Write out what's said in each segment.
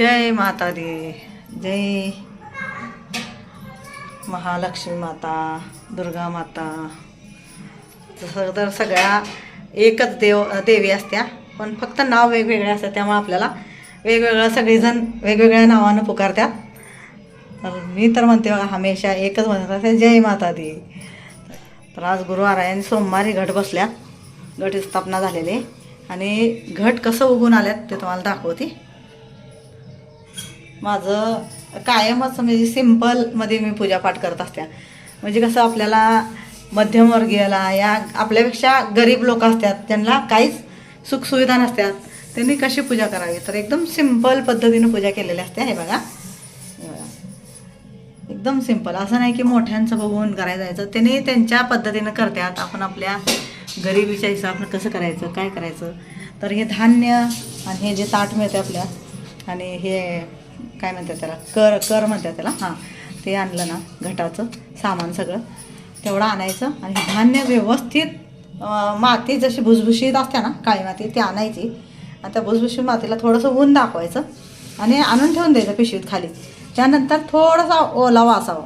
जय माता दी जय महालक्ष्मी माता दुर्गा माता. तसं तर सगळ्या एकच देव देवी असत्या पण फक्त नाव वेगवेगळे असतात त्यामुळे आपल्याला वेगवेगळं सगळेजण वेगवेगळ्या नावानं पुकारतात तर मी तर म्हणते बघा हमेशा एकच म्हणत असते जय माता दी तर आज गुरुवार आहे आणि सोमवारी घट बसल्या घट स्थापना झालेली. आणि घट कसं उगून आल्यात ते तुम्हाला दाखवते. माझं कायमच म्हणजे सिम्पलमध्ये मी पूजापाठ करत असत्या म्हणजे कसं आपल्याला मध्यमवर्गीयाला या आपल्यापेक्षा गरीब लोक असतात त्यांना काहीच सुखसुविधा नसतात त्यांनी कशी पूजा करावी? तर एकदम सिंपल पद्धतीनं पूजा केलेली असते. हे बघा. एकदम सिंपल असं नाही की मोठ्यांचं बघून करायला जायचं. त्यांनी त्यांच्या पद्धतीनं करतात. आपण आपल्या गरिबीच्या हिसाबनं कसं करायचं काय करायचं? तर हे धान्य आणि हे जे ताट मिळते आपल्या आणि हे काय म्हणतात त्याला? कर कर म्हणतात त्याला. हां. ते आणलं ना घटाचं सामान सगळं. तेवढं आणायचं आणि धान्य व्यवस्थित माती जशी भुसभुशीत असते ना काळी माती ती आणायची. आणि त्या भुसभुशीत मातीला थोडंसं ऊन दाखवायचं आणि आणून ठेवून द्यायचं पिशवीत खाली. त्यानंतर थोडासा ओलावा असावा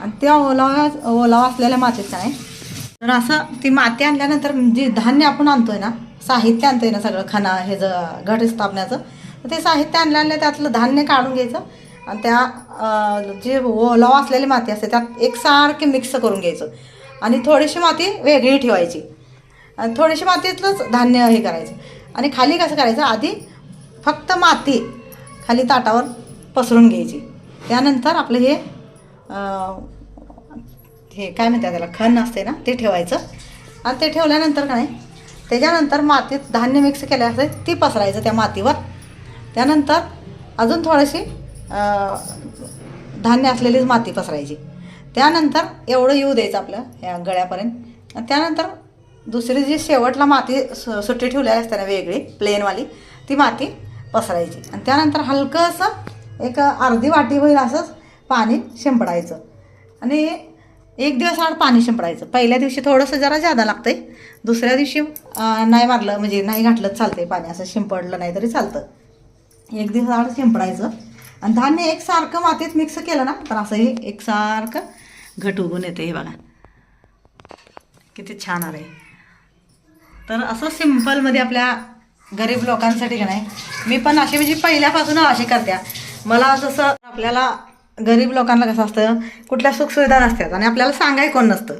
आणि त्या ओलावा ओलावा असलेल्या मातीत नाही? तर असं ती माती आणल्यानंतर जे धान्य आपण आणतोय ना साहित्य आणतोय ना सगळं खाना हे ज घट स्थापण्याचं ते साहित्य आणल्याने त्यातलं धान्य काढून घ्यायचं. आणि त्या जे ओलावा असलेली माती असते त्यात एकसारखे मिक्स करून घ्यायचं. आणि थोडीशी माती वेगळी ठेवायची. आणि थोडीशी मातीतलंच धान्य हे करायचं. आणि खाली कसं करायचं? आधी फक्त माती खाली ताटावर पसरून घ्यायची. त्यानंतर आपलं हे हे काय म्हणतात त्याला? खण असते ना ते ठेवायचं. आणि ते ठेवल्यानंतर काय त्याच्यानंतर मातीत धान्य मिक्स केले असते ती पसरायचं त्या मातीवर. त्यानंतर अजून थोडीशी धान्य असलेलीच माती पसरायची. त्यानंतर एवढं येऊ द्यायचं आपलं या गळ्यापर्यंत. आणि त्यानंतर दुसरी जी शेवटला माती सु सुट्टी ठेवलेली असते ना वेगळी प्लेनवाली ती माती पसरायची. आणि त्यानंतर हलकं असं एक अर्धी वाटी होईल असंच पाणी शिंपडायचं. आणि एक दिवस आड पाणी शिंपडायचं. पहिल्या दिवशी थोडंसं जरा जादा लागतं आहे दुसऱ्या दिवशी नाही मारलं म्हणजे नाही घातलं चालतं आहे पाणी. असं शिंपडलं नाही तरी चालतं. एक दिवस आड शिंपडायचं. आणि धान्य एकसारखं मातीत मिक्स केलं ना तर असं हे एकसारखं घट उगून येते हे बघा. किती छान आलं आहे तर असं सिम्पलमध्ये आपल्या गरीब लोकांसाठी का नाही मी पण अशी म्हणजे पहिल्यापासून अशी करत्या मला जसं आपल्याला गरीब लोकांना कसं असतं कुठल्या सुखसुविधा नसतात आणि आपल्याला सांगाय कोण नसतं.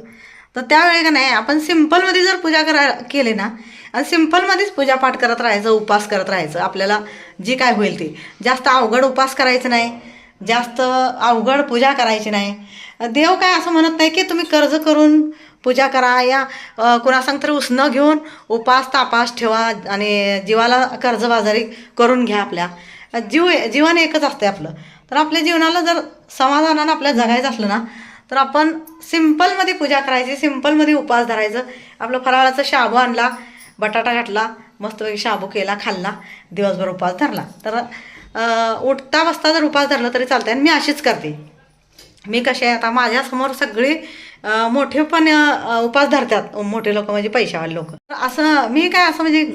तर त्यावेळी का नाही आपण सिम्पलमध्ये जर पूजा करा केली ना आणि सिम्पलमध्येच पूजापाठ करत राहायचं उपास करत राहायचं. आपल्याला जी काय होईल ती. जास्त अवघड उपास करायचं नाही. जास्त अवघड पूजा करायची नाही. देव काय असं म्हणत नाही की तुम्ही कर्ज करून पूजा करा. या कुणासंग तरी उसणं घेऊन उपास तापास ठेवा आणि जीवाला कर्जबाजारी करून घ्या आपल्या. जीव जीवन एकच असते आपलं. तर आपल्या जीवनाला जर समाधानानं आपल्या जगायचं असलं ना तर आपण सिम्पलमध्ये पूजा करायची सिम्पलमध्ये उपास धरायचं. आपलं फराळाचं शाबू आणला बटाटा घातला मस्तपैकी शाबू केला खाल्ला दिवसभर उपास धरला. तर उठता बसता जर उपास धरला तरी चालतंय आणि मी अशीच करते. मी कसे आहे आता माझ्यासमोर सगळे मोठे पण उपास धरतात. मोठे लोक म्हणजे पैशावाले लोक. असं मी काय असं म्हणजे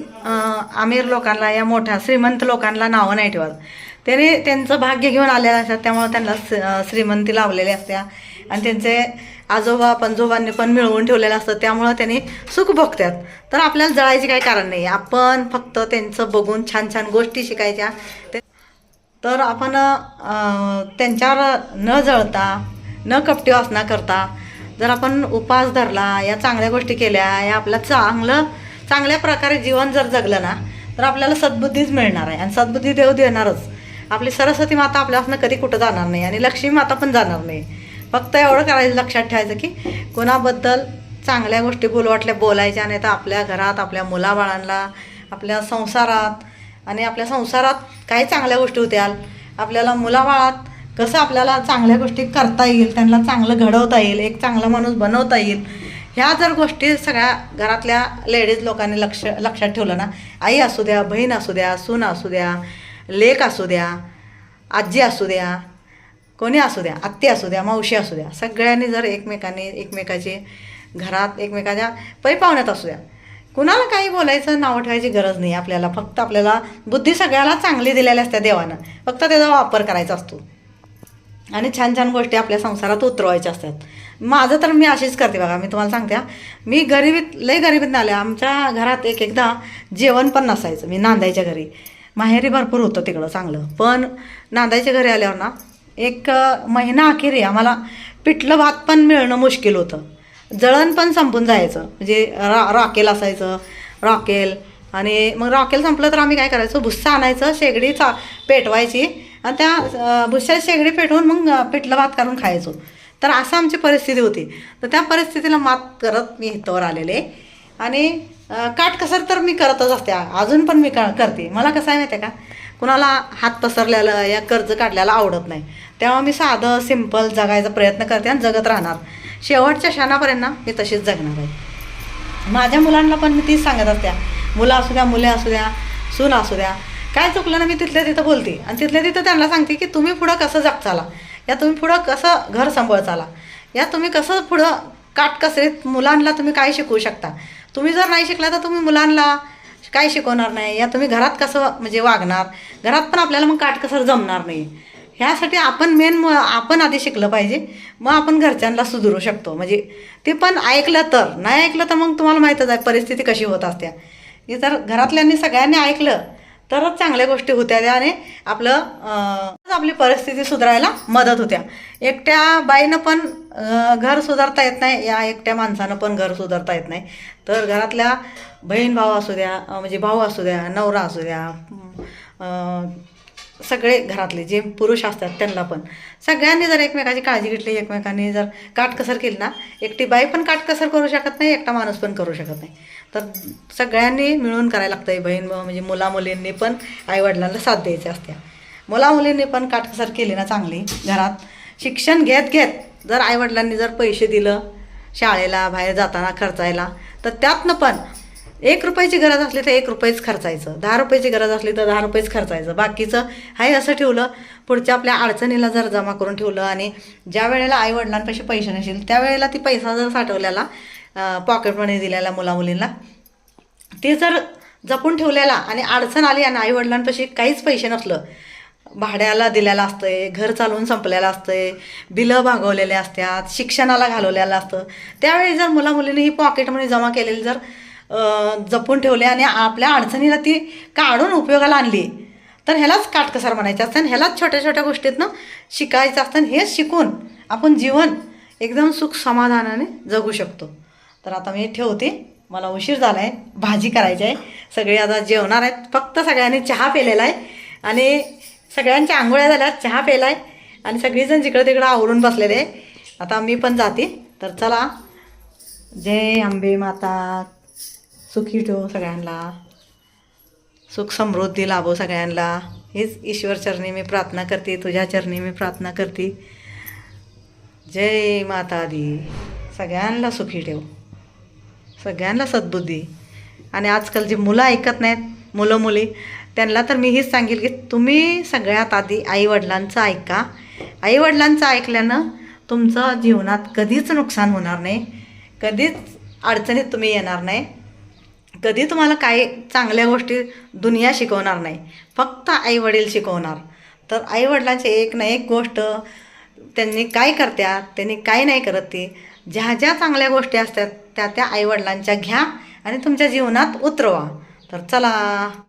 आमिर लोकांना या मोठ्या श्रीमंत लोकांना नावं नाही ठेवत. त्याने त्यांचं भाग्य घेऊन आलेलं असतात. त्यामुळे त्यांना श्रीमंती लावलेल्या असत्या. आणि त्यांचे आजोबा पंजोबांनी पण मिळवून ठेवलेलं असतं. त्यामुळं त्यांनी सुख भोगतात तर आपल्याला जळायचे काही कारण नाही. आपण फक्त त्यांचं बघून छान छान गोष्टी शिकायच्या. तर आपण त्यांच्यावर न जळता न कपटी वासना करता जर आपण उपास धरला या चांगल्या गोष्टी केल्या या आपलं चांगलं चांगल्या प्रकारे जीवन जर जगलं ना तर आपल्याला सद्बुद्धीच मिळणार आहे. आणि सद्बुद्धी देव देणारच. आपली सरस्वती माता आपल्यापासून कधी कुठं जाणार नाही. आणि लक्ष्मी माता पण जाणार नाही. फक्त एवढं करायचं लक्षात ठेवायचं की कोणाबद्दल चांगल्या गोष्टी बोलवाटल्या बोलायच्या नाही तर आपल्या घरात आपल्या मुलाबाळांना आपल्या संसारात आणि आपल्या संसारात काही चांगल्या गोष्टी होत्याल आपल्याला मुलाबाळात कसं आपल्याला चांगल्या गोष्टी करता येईल त्यांना चांगलं घडवता येईल एक चांगला माणूस बनवता येईल. ह्या जर गोष्टी सगळ्या घरातल्या लेडीज लोकांनी लक्ष लक्षात ठेवलं ना आई असू द्या बहीण असू द्या सून असू द्या लेक असू द्या आजी असू द्या कोणी असू द्या आत्ती असू द्या मावशी असू द्या सगळ्यांनी जर एकमेकांनी एकमेकाचे घरात एकमेकाच्या पै पाहुण्यात असू द्या. कुणाला काही बोलायचं नाव ठेवायची गरज नाही. आपल्याला फक्त आपल्याला बुद्धी सगळ्याला चांगली दिलेली असते देवानं. फक्त त्याचा वापर करायचा असतो. आणि छान छान गोष्टी आपल्या संसारात उतरवायच्या असतात. माझं तर मी अशीच करते बघा. मी तुम्हाला सांगते मी गरिबीत लई गरिबीत आले. आमच्या घरात एक एकदा जेवण पण नसायचं. मी नांदायच्या घरी. माहेरी भरपूर होतं तिकडं चांगलं. पण नांदायच्या घरी आल्यावर ना एक महिना अखेरी आम्हाला पिठलं भात पण मिळणं मुश्किल होतं. जळण पण संपून जायचं. म्हणजे रा रॉकेल असायचं रॉकेल आणि मग रॉकेल संपलं तर आम्ही काय करायचो? भुस्सा आणायचं शेगडी चा पेटवायची. आणि त्या भुस्सा शेगडी पेटवून मग पिठलं भात काढून खायचो. तर असं आमची परिस्थिती होती. तर त्या परिस्थितीला मात करत मी हितावर आलेले. आणि काटकसर तर मी करतच असते. अजून पण मी क करते. मला कसं आहे माहिती आहे का? कुणाला हात पसरलेलं या कर्ज काढल्याला आवडत नाही. तेव्हा मी साधं सिंपल जगायचा प्रयत्न करते आणि जगत राहणार. शेवटच्या क्षणापर्यंत ना मी तशीच जगणार आहे. माझ्या मुलांना पण मी तीच सांगत असत्या मुलं असू द्या मुले असू द्या सून असू द्या. काय चुकलं ना मी तिथल्या तिथं बोलते आणि तिथल्या तिथं त्यांना सांगते की तुम्ही पुढं कसं जगचाला या तुम्ही पुढं कसं घर सांभाळ चाला या तुम्ही कसं पुढं काटकसरीत मुलांना तुम्ही काय शिकवू शकता? तुम्ही जर नाही शिकला तर तुम्ही मुलांना काय शिकवणार नाही? या तुम्ही घरात कसं म्हणजे वागणार? घरात पण आपल्याला मग काटकसर जमणार नाही. ह्यासाठी आपण मेन आपण आधी शिकलं पाहिजे. मग आपण घरच्यांना सुधारू शकतो. म्हणजे ते पण ऐकलं तर. नाही ऐकलं तर मग तुम्हाला माहीतच आहे परिस्थिती कशी होत असत्या हे जर घरातल्यांनी सगळ्यांनी ऐकलं तरच चांगल्या गोष्टी होत्या त्या आणि आपलं आपली परिस्थिती सुधारायला मदत होत्या. एकट्या बाईनं पण घर सुधारता येत नाही. या एकट्या माणसानं पण घर सुधारता येत नाही. तर घरातल्या बहीण भाऊ असू द्या म्हणजे भाऊ असू द्या नवरा असू द्या सगळे घरातले जे पुरुष असतात त्यांना पण. सगळ्यांनी जर एकमेकाची काळजी घेतली एकमेकांनी जर काटकसर केली ना एकटी बाई पण काटकसर करू शकत नाही एकटा माणूस पण करू शकत नाही. तर सगळ्यांनी मिळून करायला लागतं आहे बहीण भाऊ म्हणजे मुला मुलींनी पण आईवडिलांना साथ द्यायची असत्या मुला मुलींनी पण काटकसर केली ना चांगली घरात. शिक्षण घेत घेत जर आईवडिलांनी जर पैसे दिलं शाळेला बाहेर जाताना खर्चायला तर त्यातनं पण एक रुपयाची गरज असली तर एक रुपयेच खर्चायचं. दहा रुपयाची गरज असली तर दहा रुपयेच खर्चायचं. बाकीचं हाय असं ठेवलं पुढच्या आपल्या अडचणीला जर जमा करून ठेवलं आणि ज्या वेळेला आईवडिलांपाशी पैसे नसेल त्यावेळेला ती पैसा जर साठवलेला पॉकेट मनी दिलेला मुलामुलींना ते जर जपून ठेवलेला आणि अडचण आली आणि आईवडिलांपाशी काहीच पैसे नसलं भाड्याला दिलेलं असतंय घर चालवून संपलेलं असतंय बिलं भागवलेले असतात शिक्षणाला घालवलेलं असतं त्यावेळी जर मुलामुलींनी ही पॉकेटमध्ये जमा केलेली जर जपून ठेवले आणि आपल्या अडचणीला ती काढून उपयोगाला आणली. तर ह्यालाच काटकसर म्हणायचं असतं आणि ह्यालाच छोट्या छोट्या गोष्टीतनं शिकायचं असतं हेच शिकून आपण जीवन एकदम सुख समाधानाने जगू शकतो. तर आता मी ठेवते. मला उशीर झाला आहे भाजी करायची आहे. सगळे आता जेवणार आहेत. फक्त सगळ्यांनी चहा पेलेला आहे. आणि सगळ्यांच्या आंघोळ्या झाल्या. चहा पेला आहे आणि सगळीजण जिकडं तिकडं आवरून बसलेले आहे. आता मी पण जाते. तर चला. जय आंबे माता. सुखी ठेव सगळ्यांना. सुख समृद्धी लाभो सगळ्यांना. हीच ईश्वर चरणी मी प्रार्थना करते तुझ्या चरणी मी प्रार्थना करते. जय माता दी सगळ्यांना सुखी ठेव. सगळ्यांना सद्बुद्धी. आणि आजकाल जी मुलं ऐकत नाहीत मुलं मुली त्यांना तर मी हेच सांगेल की तुम्ही सगळ्यात आधी आईवडिलांचं ऐका. आईवडिलांचं ऐकल्यानं तुमचं जीवनात कधीच नुकसान होणार नाही. कधीच अडचणीत तुम्ही येणार नाही. कधी तुम्हाला काही चांगल्या गोष्टी दुनिया शिकवणार नाही फक्त आईवडील शिकवणार. तर आईवडिलांची एक ना एक गोष्ट त्यांनी काय करत्या त्यांनी काय नाही करत ती. ज्या ज्या चांगल्या गोष्टी असतात त्या त्या आईवडिलांच्या घ्या आणि तुमच्या जीवनात उतरवा. तर चला.